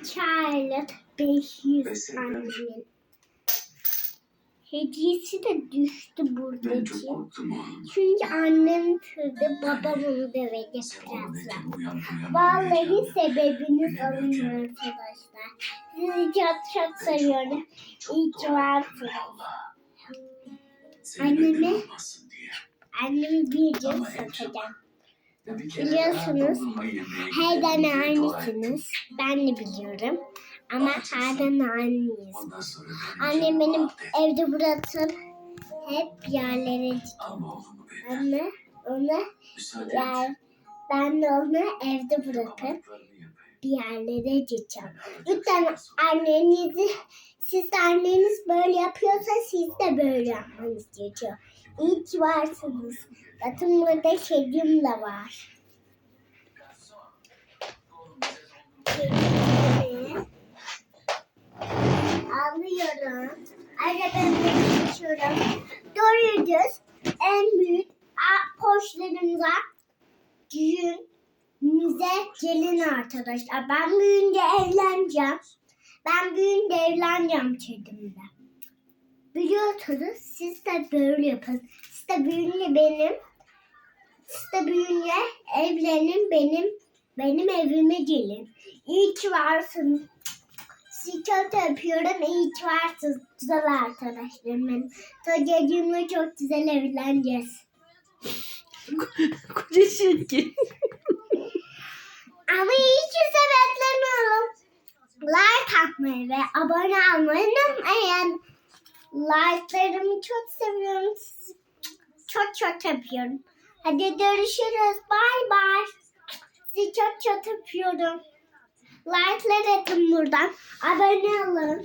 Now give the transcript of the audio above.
İki aylık 500 Beş sene önce. annemin. Hediyesi de düştü buradaki. Çünkü annem kırdı, babam onu Sabah birazdan. Vallahi sebebini alın arkadaşlar. Sizi çok çok seviyorum. İyi ki varsınız. Anneme-. Annemi bir çok- satacağım. Biliyorsunuz, Her ettim. annesiniz. Ben de biliyorum. Ama her tane anneyiz. Annem benim evde bırakıp hep yerlere beni. Anne onu yer, ben de onu evde yapayım. Bir yerlere gideceğim. Lütfen annenizi, siz anneniz böyle yapıyorsa siz de böyle yapmanız gerekiyor. İyi ki varsınız. Bakın burada kedim de var. Kedimi Alıyorum. De geçiyorum. Doğruyuz. En büyük poşlarımıza düğünümüze gelin arkadaşlar. Ben büyüyünce evleneceğim. Ben büyüyünce evleneceğim kedimle. Biliyorsunuz siz de böyle yapın. Siz de büyüyünce benim siz de büyüyünce evlenin benim benim evime gelin. İyi ki varsınız. Sizi çok öpüyorum. İyi ki varsınız güzel arkadaşlarım benim. Kocacığımla çok güzel evleneceğiz. Koca şirki. Ama iyi ki sebepleniyorum. Like atmayı ve abone olmayı unutmayın. Like'larımı çok seviyorum. Çok çok öpüyorum. Hadi görüşürüz. Bye bye. Sizi çok çok öpüyorum. Like'lar atın buradan. Abone olun.